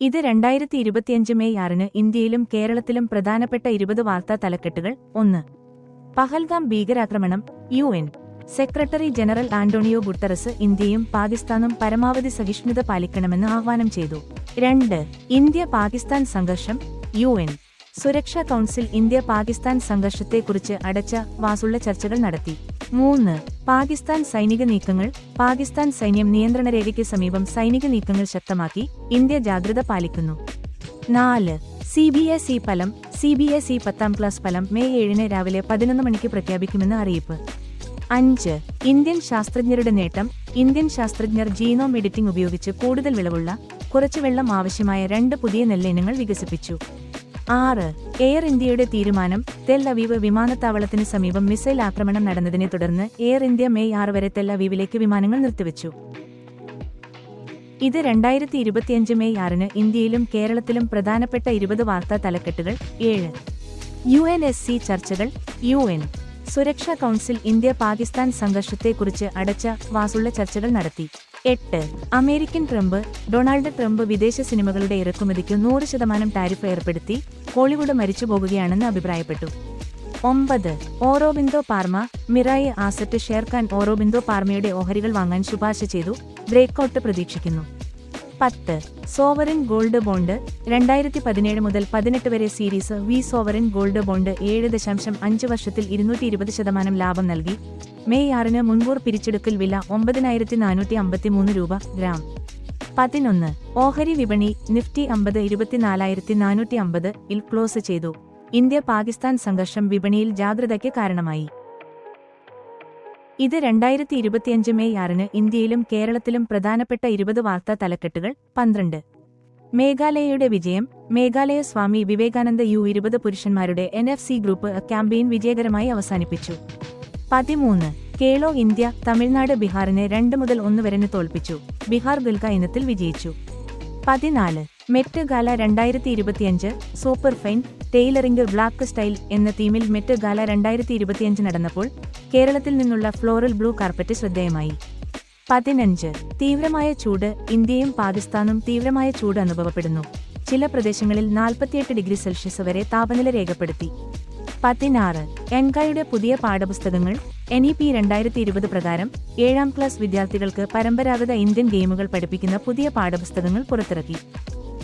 ഇത് രണ്ടായിരത്തി ഇരുപത്തിയഞ്ച് മെയ് ആറിന് ഇന്ത്യയിലും കേരളത്തിലും പ്രധാനപ്പെട്ട ഇരുപത് വാർത്താ തലക്കെട്ടുകൾ. ഒന്ന്. പഹൽഗാം ഭീകരാക്രമണം U N secretary general Antonio Guterres ഇന്ത്യയും പാകിസ്ഥാനും പരമാവധി സഹിഷ്ണുത പാലിക്കണമെന്ന് ആഹ്വാനം ചെയ്തു. രണ്ട്. ഇന്ത്യ പാകിസ്ഥാൻ സംഘർഷം യു എൻ സുരക്ഷാ കൗൺസിൽ ഇന്ത്യ പാകിസ്ഥാൻ സംഘർഷത്തെക്കുറിച്ച് അടച്ച വാസുള്ള ചർച്ചകൾ നടത്തി. മൂന്ന്. പാകിസ്ഥാൻ സൈനിക നീക്കങ്ങൾ. പാകിസ്ഥാൻ സൈന്യം നിയന്ത്രണ രേഖയ്ക്ക് സമീപം സൈനിക നീക്കങ്ങൾ ശക്തമാക്കി. ഇന്ത്യ ജാഗ്രത പാലിക്കുന്നു. നാല്. സി ബി എസ് ഇ ഫലം. സി ബി എസ് ഇ പത്താം ക്ലാസ് ഫലം മെയ് ഏഴിന് രാവിലെ പതിനൊന്ന് മണിക്ക് പ്രഖ്യാപിക്കുമെന്ന് അറിയിപ്പ്. അഞ്ച്. ഇന്ത്യൻ ശാസ്ത്രജ്ഞരുടെ നേട്ടം. ഇന്ത്യൻ ശാസ്ത്രജ്ഞർ ജീനോം എഡിറ്റിംഗ് ഉപയോഗിച്ച് കൂടുതൽ വിളവുള്ള കുറച്ചു വെള്ളം ആവശ്യമായ രണ്ട് പുതിയ നെല്ലിനങ്ങൾ വികസിപ്പിച്ചു. ആറ് എയർ ഇന്ത്യയുടെ തീരുമാനം തെൽ അവീവ് വിമാനത്താവളത്തിന് സമീപം മിസൈൽ ആക്രമണം നടന്നതിനെ തുടർന്ന് എയർ ഇന്ത്യ മെയ് ആറ് വരെ തെൽ അവീവിലേക്ക് വിമാനങ്ങൾ നിർത്തിവച്ചു. ഇത് രണ്ടായിരത്തി ഇരുപത്തിയഞ്ച് മെയ് ആറിന് ഇന്ത്യയിലും കേരളത്തിലും പ്രധാനപ്പെട്ട ഇരുപത് വാർത്താ തലക്കെട്ടുകൾ. ഏഴ് യു എൻ എസ് സി ചർച്ചകൾ യു എൻ സുരക്ഷാ കൗൺസിൽ ഇന്ത്യ പാകിസ്ഥാൻ സംഘർഷത്തെക്കുറിച്ച് അടച്ച വാസുള്ള ചർച്ചകൾ നടത്തി. എട്ട്. അമേരിക്കൻ ട്രംപ് ഡൊണാൾഡ് ട്രംപ് വിദേശ സിനിമകളുടെ ഇറക്കുമതിക്ക് നൂറ് ശതമാനം ടാരിഫ് ഏർപ്പെടുത്തി ഹോളിവുഡ് മരിച്ചുപോകുകയാണെന്ന് അഭിപ്രായപ്പെട്ടു. ഒമ്പത്. Aurobindo pharma Mirae asset Sharekhan Aurobindo പാർമയുടെ ഓഹരികൾ വാങ്ങാൻ ശുപാർശ ചെയ്തു. ബ്രേക്കൌട്ട് പ്രതീക്ഷിക്കുന്നു. പത്ത്. സോവറിൻ ഗോൾഡ് ബോണ്ട് രണ്ടായിരത്തി പതിനേഴ് മുതൽ പതിനെട്ട് വരെ series V sovereign gold bond ഏഴ് ദശാംശം അഞ്ച് വർഷത്തിൽ ഇരുന്നൂറ്റി ഇരുപത് ശതമാനം ലാഭം നൽകി. മെയ് ആറിന് മുൻകൂർ പിരിച്ചെടുക്കൽ വില ഒമ്പതിനായിരത്തി നാനൂറ്റി അമ്പത്തിമൂന്ന് രൂപ ഗ്രാം. പതിനൊന്ന്. ഓഹരി വിപണി നിഫ്റ്റി അമ്പത് ഇരുപത്തിനാലായിരത്തി നാനൂറ്റി അമ്പത് ഇൽ ക്ലോസ് ചെയ്തു. ഇന്ത്യ പാകിസ്ഥാൻ സംഘർഷം വിപണിയിൽ ജാഗ്രതയ്ക്ക് കാരണമായി. ഇത് രണ്ടായിരത്തി ഇരുപത്തിയഞ്ച് മെയ് ആറിന് ഇന്ത്യയിലും കേരളത്തിലും പ്രധാനപ്പെട്ട ഇരുപത് വാർത്താ തലക്കെട്ടുകൾ പന്ത്രണ്ട്. മേഘാലയയുടെ വിജയം മേഘാലയ സ്വാമി വിവേകാനന്ദ യു ഇരുപത് പുരുഷന്മാരുടെ N F C group campaign വിജയകരമായി അവസാനിപ്പിച്ചു. പതിമൂന്ന്. കേളോ ഇന്ത്യ തമിഴ്നാട് ബീഹാറിനെ രണ്ട് മുതൽ ഒന്ന് വരെന് തോൽപ്പിച്ചു. ബീഹാർ ഗൽക ഇനത്തിൽ വിജയിച്ചു. പതിനാല്. മെറ്റ് ഗാല രണ്ടായിരത്തി ഇരുപത്തിയഞ്ച് super fine tailoring black style എന്ന തീമിൽ മെറ്റ് ഗാല രണ്ടായിരത്തി ഇരുപത്തിയഞ്ച് നടന്നപ്പോൾ കേരളത്തിൽ നിന്നുള്ള ഫ്ലോറൽ ബ്ലൂ കാർപ്പറ്റ് ശ്രദ്ധേയമായി. പതിനഞ്ച്. തീവ്രമായ ചൂട് ഇന്ത്യയും പാകിസ്ഥാനും തീവ്രമായ ചൂട് അനുഭവപ്പെടുന്നു. ചില പ്രദേശങ്ങളിൽ നാൽപ്പത്തിയെട്ട് ഡിഗ്രി സെൽഷ്യസ് വരെ താപനില രേഖപ്പെടുത്തി. പതിനാറ്. എൻകായുടെ പുതിയ പാഠപുസ്തകങ്ങൾ എൻ ഇ പി രണ്ടായിരത്തി ഇരുപത് പ്രകാരം ഏഴാം ക്ലാസ് വിദ്യാർത്ഥികൾക്ക് പരമ്പരാഗത ഇന്ത്യൻ ഗെയിമുകൾ പഠിപ്പിക്കുന്ന പുതിയ പാഠപുസ്തകങ്ങൾ പുറത്തിറക്കി.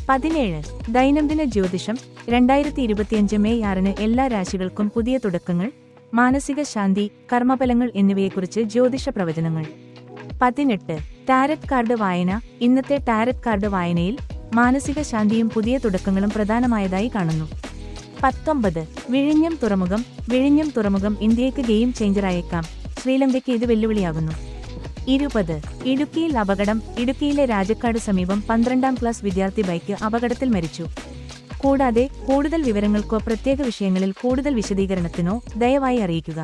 പതിനേഴ്. ദൈനംദിന ജ്യോതിഷം രണ്ടായിരത്തി ഇരുപത്തിയഞ്ച് മെയ് ആറിന് എല്ലാ രാശികൾക്കും പുതിയ തുടക്കങ്ങൾ മാനസിക ശാന്തി കർമ്മഫലങ്ങൾ എന്നിവയെക്കുറിച്ച് ജ്യോതിഷ പ്രവചനങ്ങൾ. പതിനെട്ട്. ടാരറ്റ് കാർഡ് വായന. ഇന്നത്തെ ടാരറ്റ് കാർഡ് വായനയിൽ മാനസിക ശാന്തിയും പുതിയ തുടക്കങ്ങളും പ്രധാനമായതായി കാണുന്നു. പത്തൊമ്പത്. വിഴിഞ്ഞം തുറമുഖം. വിഴിഞ്ഞം തുറമുഖം ഇന്ത്യയ്ക്ക് ഗെയിം ചേഞ്ചറായേക്കാം. ശ്രീലങ്കയ്ക്ക് ഇത് വെല്ലുവിളിയാകുന്നു. ഇരുപത്. ഇടുക്കിയിൽ അപകടം. ഇടുക്കിയിലെ രാജക്കാട് സമീപം പന്ത്രണ്ടാം ക്ലാസ് വിദ്യാർത്ഥി ബൈക്ക് അപകടത്തിൽ മരിച്ചു. കൂടാതെ കൂടുതൽ വിവരങ്ങൾക്കോ പ്രത്യേക വിഷയങ്ങളിൽ കൂടുതൽ വിശദീകരണത്തിനോ ദയവായി അറിയിക്കുക